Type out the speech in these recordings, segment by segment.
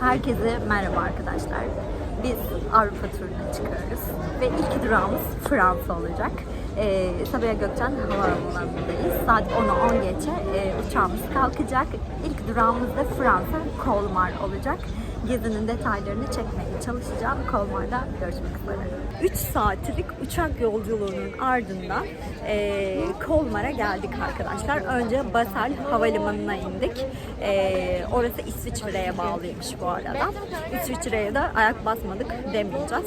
Herkese merhaba arkadaşlar. Biz Avrupa turuna çıkıyoruz ve ilk durağımız Fransa olacak. Ee, Sabiha Gökçen Havaalanı'ndayız. Saat 10'u 10 geçe e, uçağımız kalkacak. İlk durağımız da Fransa, Kolmar olacak. Gezinin detaylarını çekmeye çalışacağım. Kolmar'da görüşmek üzere. 3 saatlik uçak yolculuğunun ardından e, Kolmar'a geldik arkadaşlar. Önce Basel Havalimanı'na indik. E, orası İsviçre'ye bağlıymış bu arada. İsviçre'ye de ayak basmadık demeyeceğiz.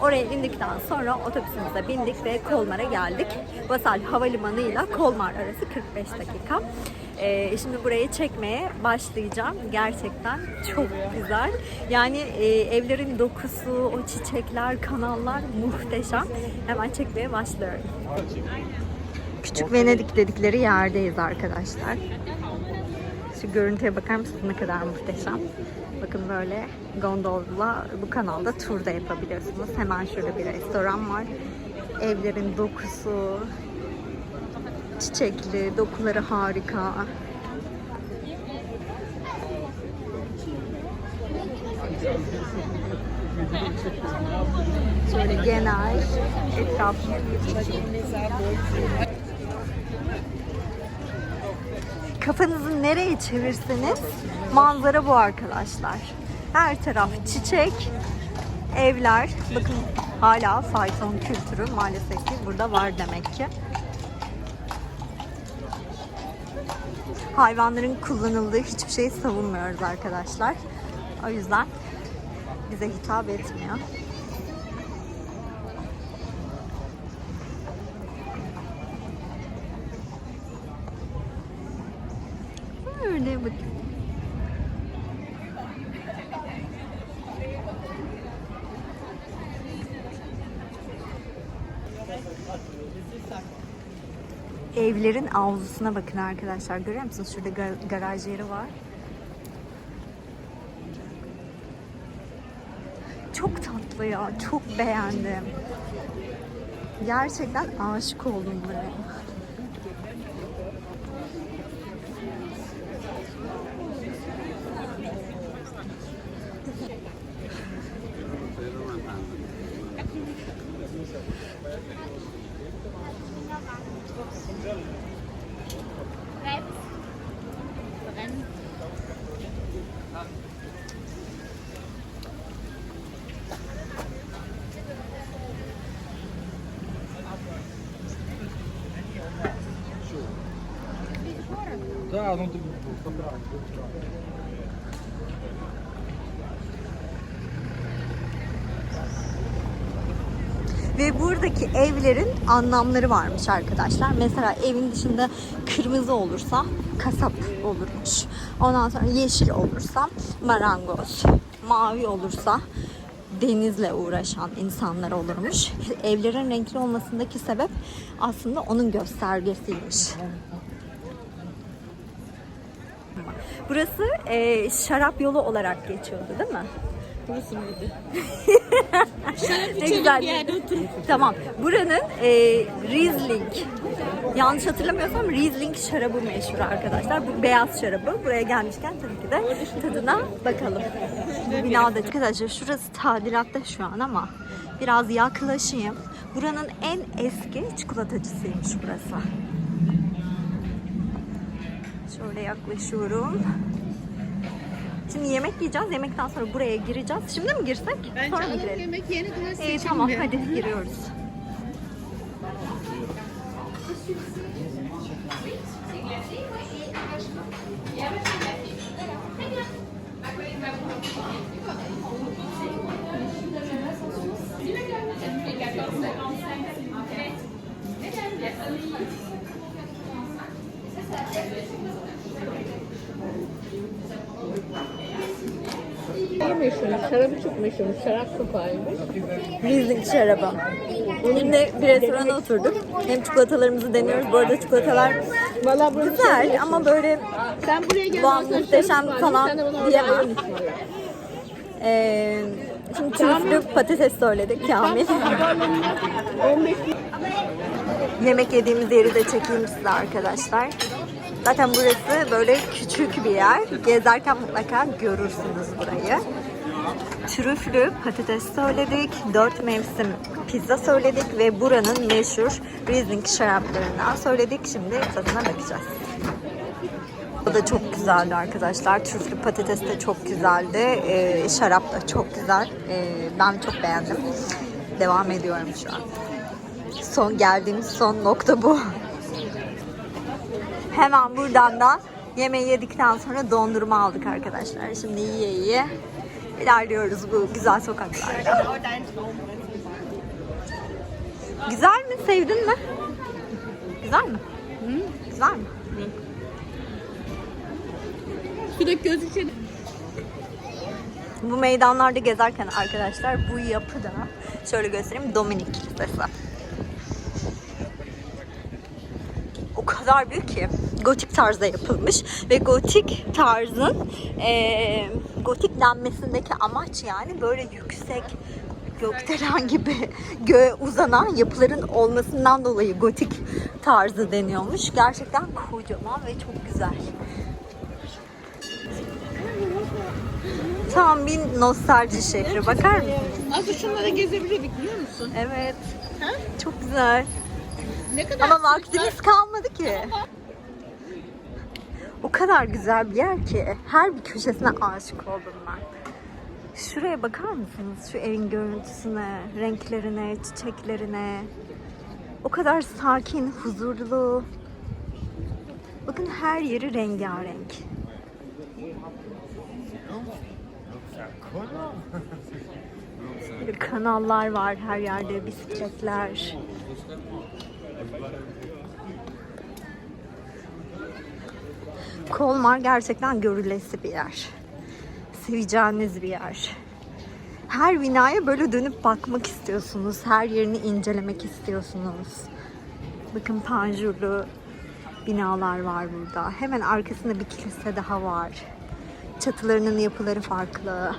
Oraya indikten sonra otobüsümüze bindik ve Kolmar'a geldik. Basel Havalimanı ile Kolmar arası 45 dakika. Ee, şimdi burayı çekmeye başlayacağım. Gerçekten çok güzel. Yani e, evlerin dokusu, o çiçekler, kanallar muhteşem. Hemen çekmeye başlıyorum. Küçük Venedik dedikleri yerdeyiz arkadaşlar. Şu görüntüye bakar mısınız ne kadar muhteşem. Bakın böyle gondolla bu kanalda tur da yapabiliyorsunuz. Hemen şurada bir restoran var. Evlerin dokusu, çiçekli, dokuları harika. Şöyle genel etrafını Kafanızı nereye çevirseniz manzara bu arkadaşlar. Her taraf çiçek, evler. Bakın hala fayton kültürü maalesef ki burada var demek ki. Hayvanların kullanıldığı hiçbir şeyi savunmuyoruz arkadaşlar. O yüzden bize hitap etmiyor. Öyle bakın. Evlerin avlusuna bakın arkadaşlar. Görüyor musunuz? Şurada gar- garaj yeri var. Çok tatlı ya. Çok beğendim. Gerçekten aşık oldum buraya. I don't. Ve buradaki evlerin anlamları varmış arkadaşlar. Mesela evin dışında kırmızı olursa kasap olurmuş. Ondan sonra yeşil olursa marangoz. Mavi olursa denizle uğraşan insanlar olurmuş. Evlerin renkli olmasındaki sebep aslında onun göstergesiymiş. Burası e, şarap yolu olarak geçiyordu değil mi? Burası mıydı? Ne güzel. bir yerde oturup. Tamam. Buranın e, Riesling. Yanlış hatırlamıyorsam Riesling şarabı meşhur arkadaşlar. Bu beyaz şarabı. Buraya gelmişken tabii ki de tadına bakalım. Bu binada. Arkadaşlar şurası tadilatta şu an ama biraz yaklaşayım. Buranın en eski çikolatacısıymış burası. Şöyle yaklaşıyorum. Şimdi yemek yiyeceğiz. Yemekten sonra buraya gireceğiz. Şimdi mi girsek? Bence sonra mı girelim? yemek yerine kadar İyi tamam hadi giriyoruz. Şey meşhur, şarabı çok meşhur. Şarap sopaymış. Riesling şarabı. Şimdi bir restorana oturduk. Hem çikolatalarımızı deniyoruz. Bu arada çikolatalar Valla burası güzel ama böyle Sen buraya gel. Vay, ben sana muhteşem ısmarlayayım, falan diyemem. eee şimdi trüflü patates söyledik Kamil. 15 Yemek yediğimiz yeri de çekeyim size arkadaşlar. Zaten burası böyle küçük bir yer. Gezerken mutlaka görürsünüz burayı. Trüflü patates söyledik, dört mevsim pizza söyledik ve buranın meşhur Riesling şaraplarından söyledik. Şimdi tadına bakacağız. O da çok güzeldi arkadaşlar. Trüflü patates de çok güzeldi. Ee, şarap da çok güzel. Ee, ben çok beğendim. Devam ediyorum şu an. Son geldiğimiz son nokta bu. Hemen buradan da yemeği yedikten sonra dondurma aldık arkadaşlar. Şimdi yiye yiye ilerliyoruz bu güzel sokaklarda. Güzel mi? Sevdin mi? Güzel mi? Güzel mi? Sürekli göz içeri. Bu meydanlarda gezerken arkadaşlar bu yapıda şöyle göstereyim Dominik Kilisesi. O kadar büyük ki gotik tarzda yapılmış ve gotik tarzın eee gotik denmesindeki amaç yani böyle yüksek gökdelen gibi göğe uzanan yapıların olmasından dolayı gotik tarzı deniyormuş. Gerçekten kocaman ve çok güzel. Tam bir nostalji şehri. Bakar mısın? Az şunlara gezebilirdik biliyor musun? Evet. Ha? Çok güzel. Ne kadar Ama vaktimiz kalmadı ki. O kadar güzel bir yer ki her bir köşesine aşık oldum ben. Şuraya bakar mısınız? Şu evin görüntüsüne, renklerine, çiçeklerine. O kadar sakin, huzurlu. Bakın her yeri rengarenk. Böyle kanallar var her yerde, bisikletler. Kolmar gerçekten görülesi bir yer. Seveceğiniz bir yer. Her binaya böyle dönüp bakmak istiyorsunuz. Her yerini incelemek istiyorsunuz. Bakın panjurlu binalar var burada. Hemen arkasında bir kilise daha var. Çatılarının yapıları farklı.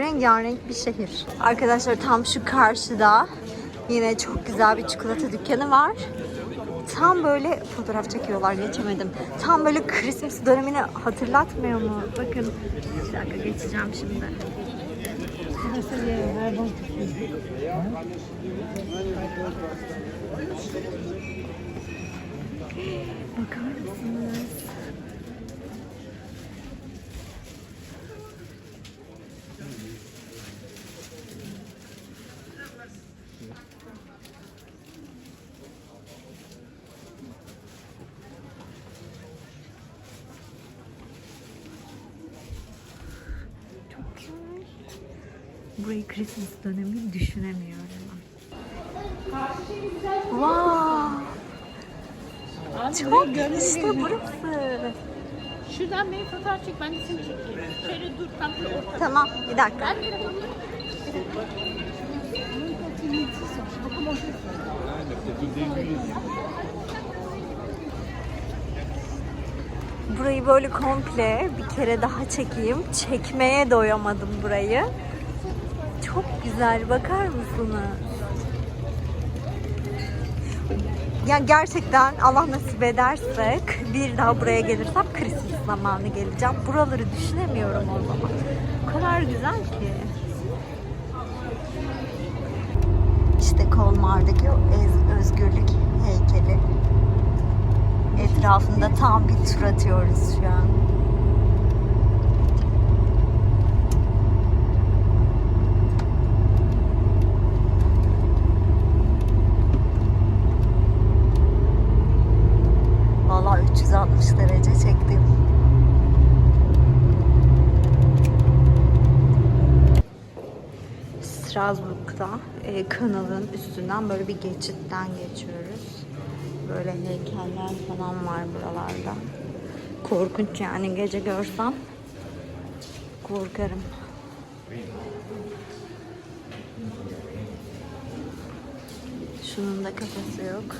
Rengarenk bir şehir. Arkadaşlar tam şu karşıda yine çok güzel bir çikolata dükkanı var. Tam böyle fotoğraf çekiyorlar geçemedim. Tam böyle Christmas dönemini hatırlatmıyor mu? Bakın bir dakika geçeceğim şimdi. Bakar mısınız? Burayı Christmas dönemi düşünemiyorum. Wow! Çok işte burası. Şuradan beni fotoğraf çek ben de seni çekeyim. Şöyle dur tam şöyle ortada. Tamam bir dakika. Ben telefonumu. Burayı böyle komple bir kere daha çekeyim. Çekmeye doyamadım burayı. Çok güzel bakar mısınız? Ya gerçekten Allah nasip edersek bir daha buraya gelirsem Christmas zamanı geleceğim. Buraları düşünemiyorum o zaman. O kadar güzel ki. İşte Kolmar'daki o özgürlük heykeli. Etrafında tam bir tur atıyoruz şu an. 360 derece çektim. Strasbourg'da e, kanalın üstünden böyle bir geçitten geçiyoruz. Böyle heykeller falan var buralarda. Korkunç yani gece görsem korkarım. Şunun da kafası yok.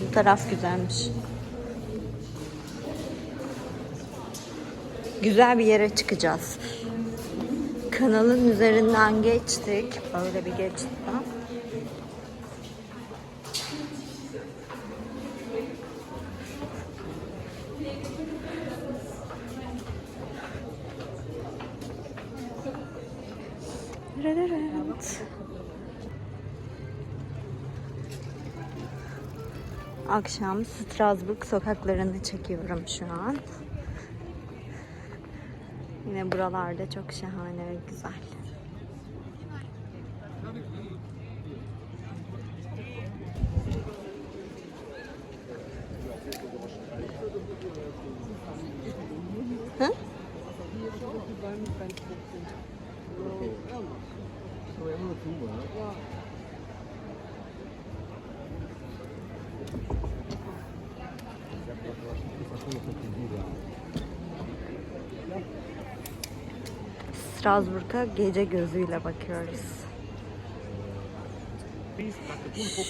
Bu taraf güzelmiş. Güzel bir yere çıkacağız. Kanalın üzerinden geçtik. Böyle bir geçtikten. Akşam Strasbourg sokaklarını çekiyorum şu an. Yine buralarda çok şahane ve güzel. Hı? Strasbourg'a gece gözüyle bakıyoruz.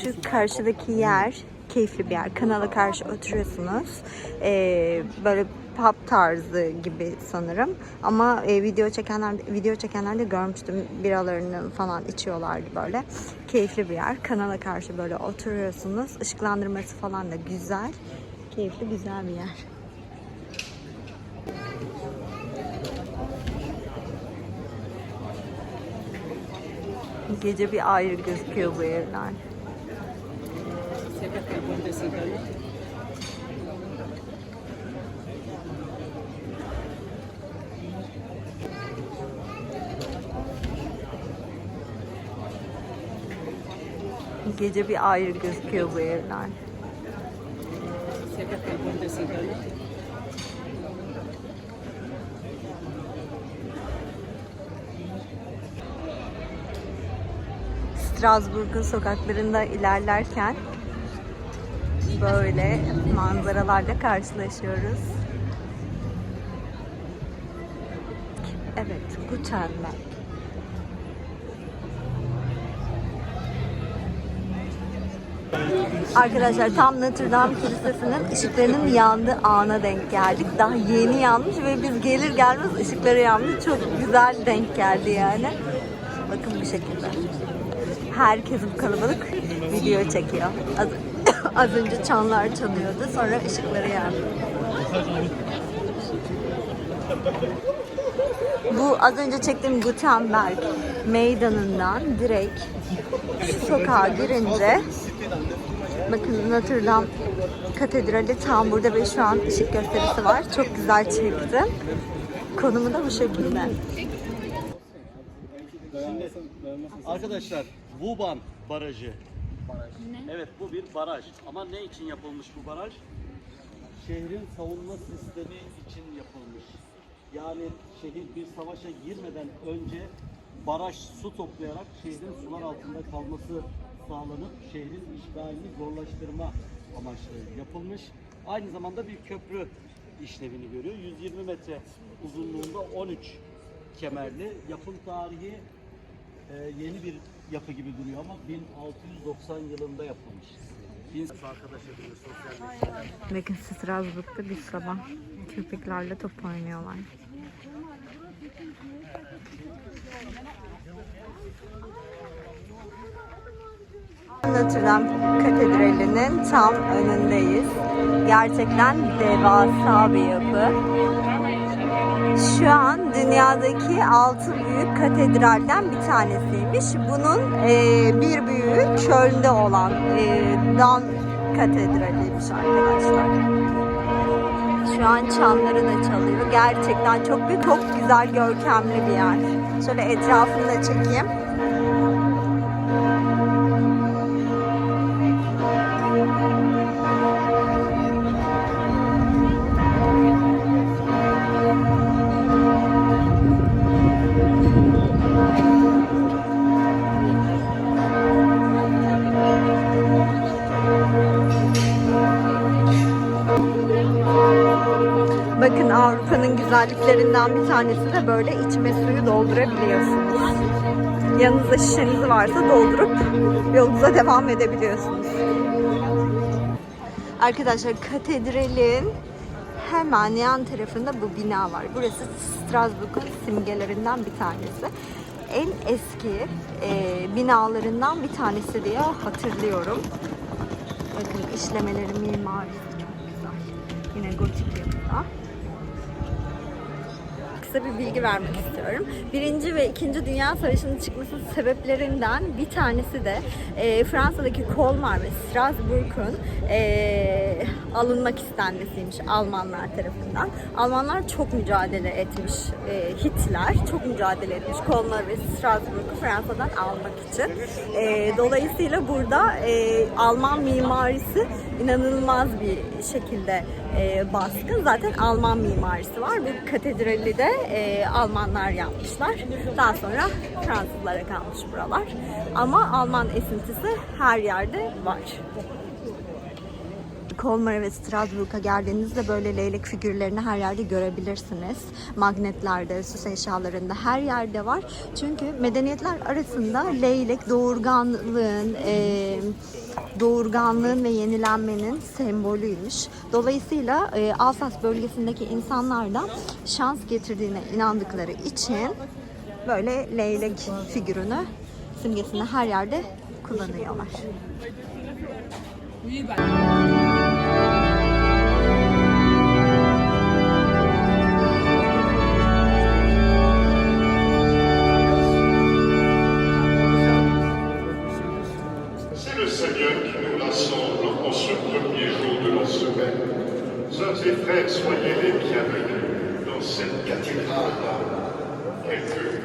Şu karşıdaki yer keyifli bir yer. Kanala karşı oturuyorsunuz. Ee, böyle pub tarzı gibi sanırım. Ama e, video çekenler video çekenler de görmüştüm. Biralarını falan içiyorlardı böyle. Keyifli bir yer. Kanala karşı böyle oturuyorsunuz. Işıklandırması falan da güzel. Keyifli güzel bir yer. Gece bir ayrı gözüküyor bu evler. Gece bir ayrı gözüküyor bu evler. Strasbourg'un sokaklarında ilerlerken böyle manzaralarla karşılaşıyoruz. Evet, Gutenberg. Arkadaşlar tam Notre Dame Kilisesi'nin ışıklarının yandığı ana denk geldik. Daha yeni yanmış ve biz gelir gelmez ışıkları yanmış. Çok güzel denk geldi yani. Bakın bu şekilde. Herkes bu kalabalık video çekiyor. Az, az önce çanlar çalıyordu. Sonra ışıkları yandı. Bu az önce çektiğim Gutenberg meydanından direkt şu sokağa girince bakın Notre Dame Katedrali tam burada ve şu an ışık gösterisi var. Çok güzel çektim. Konumu da bu şekilde. Arkadaşlar Vuban Barajı. Evet bu bir baraj. Ama ne için yapılmış bu baraj? Şehrin savunma sistemi için yapılmış. Yani şehir bir savaşa girmeden önce baraj su toplayarak şehrin sular altında kalması sağlanıp şehrin işgalini zorlaştırma amaçlı yapılmış. Aynı zamanda bir köprü işlevini görüyor. 120 metre uzunluğunda 13 kemerli. Yapım tarihi ee, yeni bir yapı gibi duruyor ama 1690 yılında yapılmış. Bakın Strasbourg'da bir sabah köpeklerle top oynuyorlar. Notre Dame Katedrali'nin tam önündeyiz. Gerçekten devasa bir yapı. Şu an dünyadaki altı büyük katedralden bir tanesiymiş. Bunun e, bir büyüğü çölde olan e, Dan Katedrali'ymiş arkadaşlar. Şu an çanları da çalıyor. Gerçekten çok büyük, çok güzel, görkemli bir yer. Şöyle etrafını da çekeyim. Güzelliklerinden bir tanesi de böyle içme suyu doldurabiliyorsunuz. Yanınızda şişeniz varsa doldurup yolunuza devam edebiliyorsunuz. Arkadaşlar katedralin hemen yan tarafında bu bina var. Burası Strasbourg'un simgelerinden bir tanesi. En eski e, binalarından bir tanesi diye hatırlıyorum. Bakın işlemeleri mimarisi çok güzel. Yine gotik yapıda kısa bir bilgi vermek istiyorum. Birinci ve İkinci Dünya Savaşı'nın çıkmasının sebeplerinden bir tanesi de e, Fransa'daki Kolmar ve Strasbourg'un e, alınmak istenmesiymiş Almanlar tarafından. Almanlar çok mücadele etmiş, e, Hitler çok mücadele etmiş Kolmar ve Strasbourg'u Fransa'dan almak için. E, dolayısıyla burada e, Alman mimarisi inanılmaz bir şekilde e, baskın. Zaten Alman mimarisi var. Bu katedrali de e, Almanlar yapmışlar. Daha sonra Fransızlara kalmış buralar. Ama Alman esintisi her yerde var. Kolmar ve Strasbourg'a geldiğinizde böyle leylek figürlerini her yerde görebilirsiniz. Magnetlerde, süs eşyalarında her yerde var. Çünkü medeniyetler arasında leylek doğurganlığın, e, doğurganlığın ve yenilenmenin sembolüymüş. Dolayısıyla e, Alsas bölgesindeki insanlar da şans getirdiğine inandıkları için böyle leylek figürünü simgesini her yerde kullanıyorlar.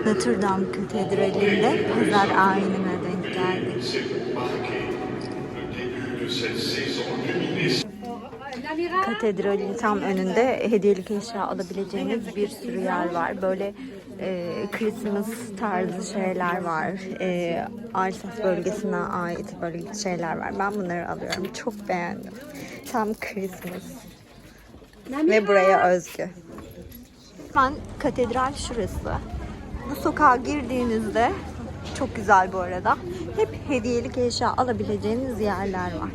Notre Dame Katedrali'nde pazar ayinine denk geldik. Katedralin tam önünde hediyelik eşya alabileceğiniz bir sürü yer var. Böyle e, Christmas tarzı şeyler var. E, Alsas bölgesine ait böyle şeyler var. Ben bunları alıyorum. Çok beğendim. Tam Christmas. Ve buraya özgü. Ben katedral şurası. Bu sokağa girdiğinizde çok güzel bu arada. Hep hediyelik eşya alabileceğiniz yerler var.